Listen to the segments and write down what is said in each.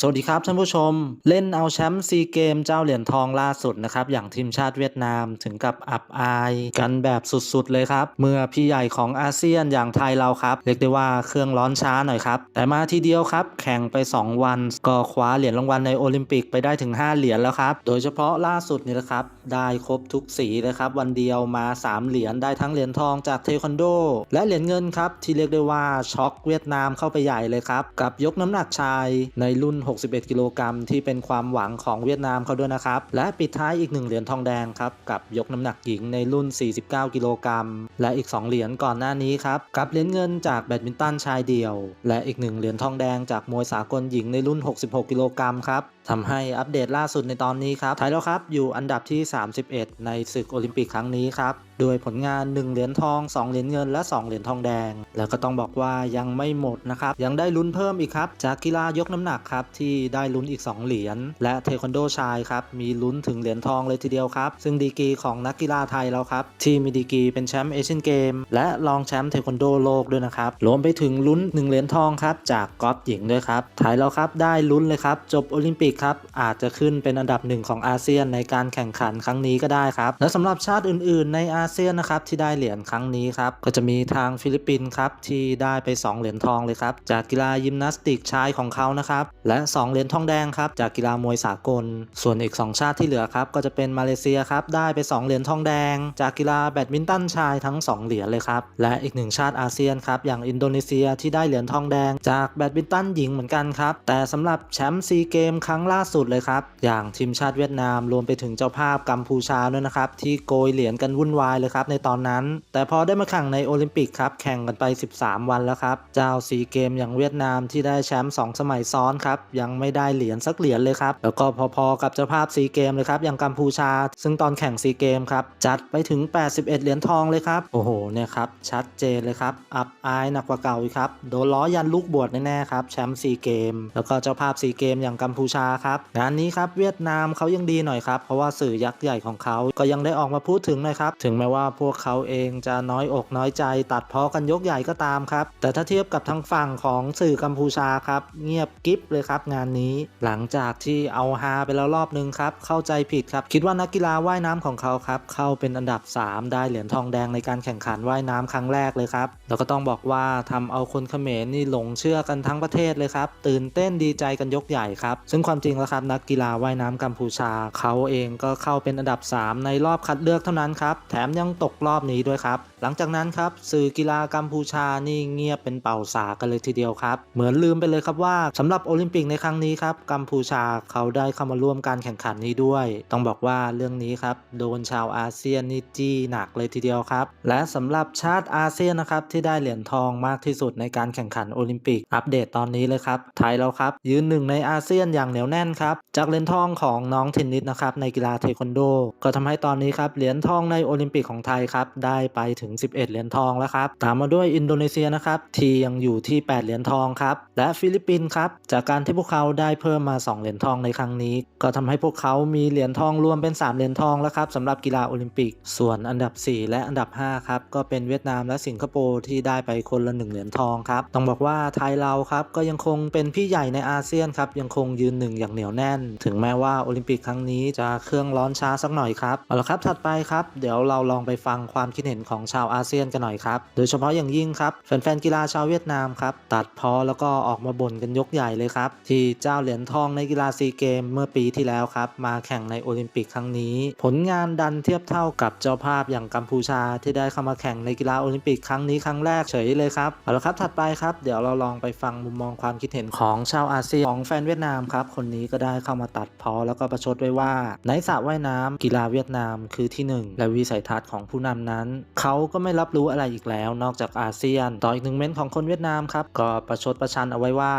สวัสดีครับท่านผู้ชม เล่นเอาแชมป์ซีเกมเจ้าเหรียญทองล่าสุดนะครับ อย่างทีมชาติเวียดนามถึงกับอับอายกันแบบสุดๆเลยครับ เมื่อพี่ใหญ่ของอาเซียนอย่างไทยเราครับ เรียกได้ว่าเครื่องร้อนช้าหน่อยครับ แต่มาทีเดียวครับ แข่งไป 2 วัน ก็คว้าเหรียญรางวัลในโอลิมปิกไปได้ถึง 5 เหรียญแล้วครับ โดยเฉพาะล่าสุดนี่นะครับได้ครบทุกสีเลยครับวันเดียวมา 3 เหรียญได้ทั้งเหรียญทองจากเทควันโด และเหรียญเงินครับที่เรียกได้ว่าช็อกเวียดนามเข้าไปใหญ่เลยครับกับยกน้ำหนักชายในรุ่น61 กิโลกรัมที่เป็นความหวังของเวียดนามเขาด้วยนะครับ และปิดท้ายอีกหนึ่งเหรียญทองแดงครับ กับยกน้ำหนักหญิงในรุ่น 49 กิโลกรัมและอีก 2 เหรียญก่อนหน้านี้ครับ กับเหรียญเงินจากแบดมินตันชายเดี่ยว และอีกหนึ่งเหรียญทองแดงจากมวยสากลหญิงในรุ่น 66 กิโลกรัมครับทำให้อัปเดตล่าสุดในตอนนี้ครับไทยแล้วครับอยู่อันดับที่ 31 ในศึกโอลิมปิกครั้งนี้ครับ ด้วยผลงาน 1 เหรียญทอง 2 เหรียญเงินและ 2 เหรียญทองแดง แล้วก็ต้องบอกว่ายังไม่หมดนะครับ ยังได้ลุ้นเพิ่มอีกครับ จากกีฬายกน้ำหนักครับ ที่ได้ลุ้นอีก 2 เหรียญและเทควันโดชายครับ มีลุ้นถึงเหรียญทองเลยทีเดียวครับ ซึ่งดีกีของนักกีฬาไทยเราครับ ที่มีดีกีเป็นแชมป์เอเชียนเกมและรองแชมป์เทควันโดโลกด้วยนะครับรวมไปถึงลุ้น 1 เหรียญทองครับจากกอล์ฟหญิงด้วยครับไทยเราครับได้ลุ้นเลยครับจบโอลิมปิกครับอาจจะขึ้นเป็นอันดับหนึ่งของอาเซียนในการแข่งขันครั้งนี้ก็ได้ครับและสำหรับชาติอื่น ๆ ในอาาเซียนนะครับที่ได้เหรียญครั้งนี้ครับก็จะมีทางฟิลิปปินส์ครับที่ได้ไป 2 เหรียญทองเลยครับจากกีฬายิมนาสติกชายของเขานะครับและ 2 เหรียญทองแดงครับจากกีฬามวยสากล ส่วนอีก 2 ชาติที่เหลือครับก็จะเป็นมาเลเซียครับได้ไป 2 เหรียญทองแดง จากกีฬาแบดมินตันชายทั้ง 2 เหรียญเลยครับและอีกหนึ่งชาติอาเซียนครับอย่างอินโดนีเซียที่ได้เหรียญทองแดง จากแบดมินตันหญิงเหมือนกันครับแต่สำหรับแชมป์ซีเกมครั้งล่าสุดเลยครับอย่างทีมชาติเวียดนามรวมไปถึงเจ้าภาพกัมพูชาด้วยนะครับที่โกยเหรียญกันวุ่นวายเลยครับในตอนนั้น แต่พอได้มาแข่งในโอลิมปิกครับแข่งกันไป 13 วันแล้วครับเจ้าซีเกมอย่างเวียดนามที่ได้แชมป์2สมัยซ้อนครับยังไม่ได้เหรียญสักเหรียญเลยครับแล้วก็พอๆกับเจ้าภาพซีเกมเลยครับอย่างกัมพูชา ซึ่งตอนแข่งซีเกมครับจัดไปถึง 81 เหรียญทองเลยครับโอ้โหเนี่ยครับชัดเจนเลยครับอับอายหนักกว่าเก่าอีกครับโดนล้อยันลูกบวชแน่ๆครับแชมป์ซีเกมแล้วก็เจ้าภาพซีเกมอย่างกัมพูชาครับงานนี้ครับเวียดนามเขายังดีหน่อยครับเพราะว่าสื่อยักษ์ใหญ่ของเขาก็ยังได้ออกมาพูดถึงน่อยครับถึงแม้ว่าพวกเขาเองจะน้อยอกน้อยใจตัดพ้อกันยกใหญ่ก็ตามครับ แต่ถ้าเทียบกับทางฝั่งของสื่อกัมพูชาครับ เงียบกิ๊บเลยครับงานนี้ หลังจากที่เอาฮาไปแล้วรอบนึงครับ เข้าใจผิดครับ คิดว่านักกีฬาว่ายน้ำของเขาครับ เข้าเป็นอันดับ 3 ได้เหรียญทองแดงในการแข่งขันว่ายน้ำครั้งแรกเลยครับแล้วก็ต้องบอกว่าทำเอาคนเขมรนี่หลงเชื่อกันทั้งประเทศเลยครับตื่นเต้นดีใจกันยกใหญ่ครับซึ่งความจริงแล้วครับนักกีฬาว่ายน้ำกัมพูชา เขาเองก็เข้าเป็นอันดับ 3 ในรอบคัดเลือกเท่านั้นครับแถมยังตกรอบนี้ด้วยครับ หลังจากนั้นครับสื่อกีฬากัมพูชานี่เงียบเป็นเป่าสากันเลยทีเดียวครับ เหมือนลืมไปเลยครับว่าสำหรับโอลิมปิกในครั้งนี้ครับกัมพูชาเขาได้เข้ามาร่วมการแข่งขันนี้ด้วย ต้องบอกว่าเรื่องนี้ครับโดนชาวอาเซียนนี่จี้หนักเลยทีเดียวครับ และสำหรับชาติอาเซียนนะครับที่ได้เหรียญทองมากที่สุดในการแข่งขันโอลิมปิกอัปเดตตอนนี้เลยครับไทยเราครับ ยืนหนึ่งในอาเซียนอย่างเหนียวแน่นครับจากเหรียญทองของน้องเทนนิสนะครับในกีฬาเทควันโด ก็ทำให้ตอนนี้ครับเหรียญทองในโอลิมปิกของไทยครับได้ไปถึง 11 เหรียญทองแล้วครับตามมาด้วยอินโดนีเซียนะครับที่ยังอยู่ที่ 8 เหรียญทองครับและฟิลิปปินส์ครับจากการที่พวกเขาได้เพิ่มมา 2 เหรียญทองในครั้งนี้ ก็ทำให้พวกเขามีเหรียญทองรวมเป็น 3 เหรียญทองแล้วครับสำหรับกีฬาโอลิมปิก ส่วนอันดับ 4 และอันดับ5ครับก็เป็นเวียดนามและสิงคโปร์ที่ได้ไปคนละ 1 เหรียญทองครับต้องบอกว่าไทยเราครับก็ยังคงเป็นพี่ใหญ่ในอาเซียนครับยังคงยืนหนึ่งอย่างเหนียวแน่น ถึงแม้ว่าโอลิมปิกครั้งนี้จะเครื่องร้อนช้าสักหน่อยครับเอาละครับถัดไปครับเดี๋ยวเราลองไปฟังความคิดเห็นของชาวอาเซียนกันหน่อยครับ โดยเฉพาะอย่างยิ่งครับแฟนๆกีฬาชาวเวียดนามครับตัดพอแล้วก็ออกมาบ่นกันยกใหญ่เลยครับ ที่เจ้าเหรียญทองในกีฬาซีเกมเมื่อปีที่แล้วครับ มาแข่งในโอลิมปิกครั้งนี้ ผลงานดันเทียบเท่ากับเจ้าภาพอย่างกัมพูชา ที่ได้เข้ามาแข่งในกีฬาโอลิมปิกครั้งนี้ครั้งแรกเฉยเลยครับเอาละครับถัดไปครับเดี๋ยวเราลองไปฟังมุมมองความคิดเห็นของชาวอาเซียนของแฟนเวียดนามครับ คนนี้ก็ได้เข้ามาตัดพอแล้วก็ประชดไว้ว่าในสระว่ายน้ำกีฬาเวียดนามคือที่หนึ่งและวิสัยทัศน์ของผู้นำนั้น เขาก็ไม่รับรู้อะไรอีกแล้วนอกจากอาเซียน ต่ออีกหนึ่งเม้นของคนเวียดนามครับ ก็ประชดประชันเอาไว้ว่า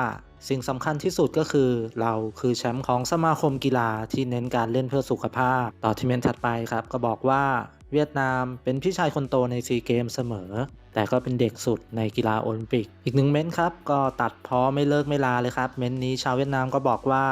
สิ่งสำคัญที่สุดก็คือเราคือแชมป์ของสมาคมกีฬาที่เน้นการเล่นเพื่อสุขภาพ ต่อที่เมนถัดไปครับ ก็บอกว่าเวียดนามเป็นพี่ชายคนโตในซีเกมเสมอ แต่ก็เป็นเด็กสุดในกีฬาโอลิมปิก อีกหนึ่งเม้นท์ครับ ก็ตัดพอไม่เลิกไม่ลาเลยครับ เม้นท์นี้ชาวเวียดนามก็บอกว่า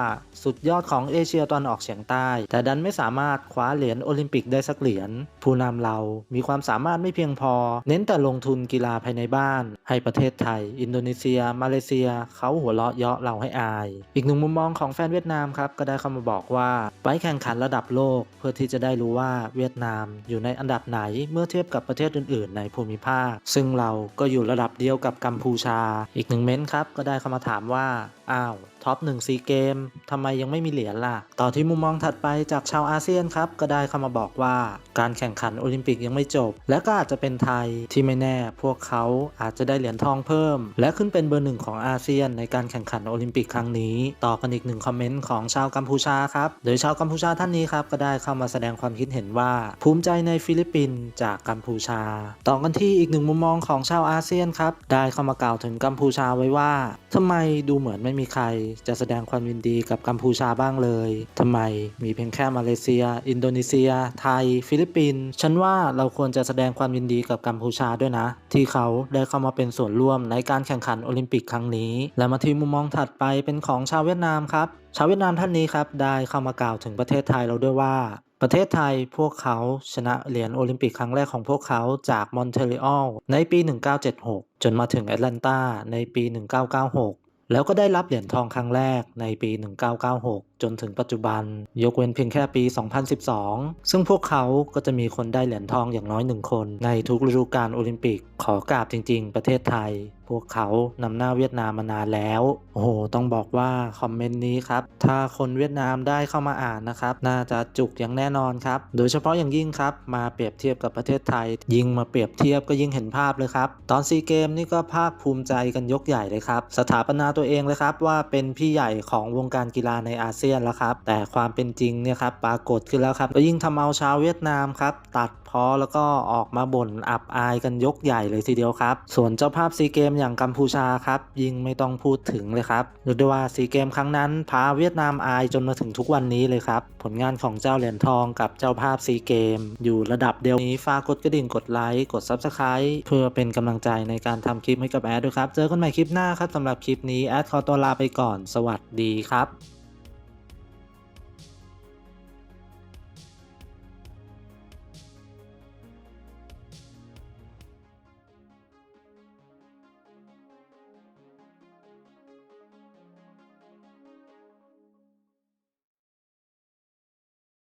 สุดยอดของเอเชียตอนออกเฉียงใต้ แต่ดันไม่สามารถคว้าเหรียญโอลิมปิกได้สักเหรียญผู้นำเรามีความสามารถไม่เพียงพอ เน้นแต่ลงทุนกีฬาภายในบ้าน ให้ประเทศไทย อินโดนีเซีย มาเลเซีย เขาหัวเราะเยาะเราให้อาย อีกหนึ่งมุมมองของแฟนเวียดนามครับก็ได้เข้ามาบอกว่าไปแข่งขันระดับโลกเพื่อที่จะได้รู้ว่าเวียดนามอยู่ในอันดับไหนเมื่อเทียบกับประเทศอื่น ๆ ในภูมิภาคซึ่งเราก็อยู่ระดับเดียวกับกัมพูชา อีกหนึ่งเม้นท์ครับ ก็ได้เข้ามาถามว่า อ้าว ท็อป1ซีเกมทำไมยังไม่มีเหรียญล่ะ ต่อที่มุมมองถัดไปจากชาวอาเซียนครับ ก็ได้เข้ามาบอกว่า การแข่งขันโอลิมปิกยังไม่จบ และก็อาจจะเป็นไทยที่ไม่แน่ พวกเขาอาจจะได้เหรียญทองเพิ่ม และขึ้นเป็นเบอร์หนึ่งของอาเซียนในการแข่งขันโอลิมปิกครั้งนี้ ต่อกันอีกหนึ่งคอมเมนต์ของชาวกัมพูชาครับ โดยชาวกัมพูชาท่านนี้ครับก็ได้เข้ามาแสดงความคิดเห็นว่า ภูมิใจในฟิลิปปินส์จากกัมพูชา ต่อกันที่อีกหนึ่งมุมมองของชาวอาเซียนครับ ได้เข้ามากล่าวถึงกัมพูชาไว้ว่าทำไมดูเหมือนไม่มีใคร จะแสดงความยินดีกับกัมพูชาบ้างเลยทำไมมีเพียงแค่มาเลเซีย อินโดนีเซีย ไทย ฟิลิปปินส์ฉันว่าเราควรจะแสดงความยินดีกับกัมพูชาด้วยนะ ที่เขาได้เข้ามาเป็นส่วนร่วมในการแข่งขันโอลิมปิกครั้งนี้ และมาที่มุมมองถัดไปเป็นของชาวเวียดนามครับชาวเวียดนามท่านนี้ครับได้เข้ามากล่าวถึงประเทศไทยเราด้วยว่าประเทศไทยพวกเขาชนะเหรียญโอลิมปิกครั้งแรกของพวกเขาจากมอนเทรีออลในปี 1976 จนมาถึงแอตแลนตาในปี 1996 แล้วก็ได้รับเหรียญทองครั้งแรกในปี 1996 จนถึงปัจจุบัน ยกเว้นเพียงแค่ปี 2012 ซึ่งพวกเขาก็จะมีคนได้เหรียญทองอย่างน้อยหนึ่งคน ในทุกฤดูกาลโอลิมปิก ขอกราบจริง ๆ ประเทศไทย พวกเขานำหน้าเวียดนามมานานแล้ว โอ้โห ต้องบอกว่าคอมเมนต์นี้ครับ ถ้าคนเวียดนามได้เข้ามาอ่านนะครับ น่าจะจุกอย่างแน่นอนครับ โดยเฉพาะอย่างยิ่งครับ มาเปรียบเทียบกับประเทศไทย ยิ่งมาเปรียบเทียบก็ยิ่งเห็นภาพเลยครับ ตอนซีเกมนี่ก็ภาคภูมิใจกันยกใหญ่เลยครับ สถาปนาตัวเองเลยครับว่าเป็นพี่ใหญ่ของวงการกีฬาในอาเซียนแล้วครับ แต่ความเป็นจริงเนี่ยครับปรากฏขึ้นแล้วครับ ก็ยิ่งทำเอาชาวเวียดนามครับตัด เพอแล้วก็ออกมาบ่นอับอายกันยกใหญ่เลยทีเดียวครับ ส่วนเจ้าภาพซีเกมอย่างกัมพูชาครับยิ่งไม่ต้องพูดถึงเลยครับเรียกได้ว่าซีเกมครั้งนั้นพาเวียดนามอายจนมาถึงทุกวันนี้เลยครับ ผลงานของเจ้าเหรียญทองกับเจ้าภาพซีเกม อยู่ระดับเดียวนี้ฝากกดกระดิ่งกดไลค์กด Subscribe เพื่อเป็นกำลังใจในการทำคลิปให้กับแอดด้วยครับ เจอกันใหม่คลิปหน้าครับสำหรับคลิปนี้แอดขอตัวลาไปก่อน สวัสดีครับ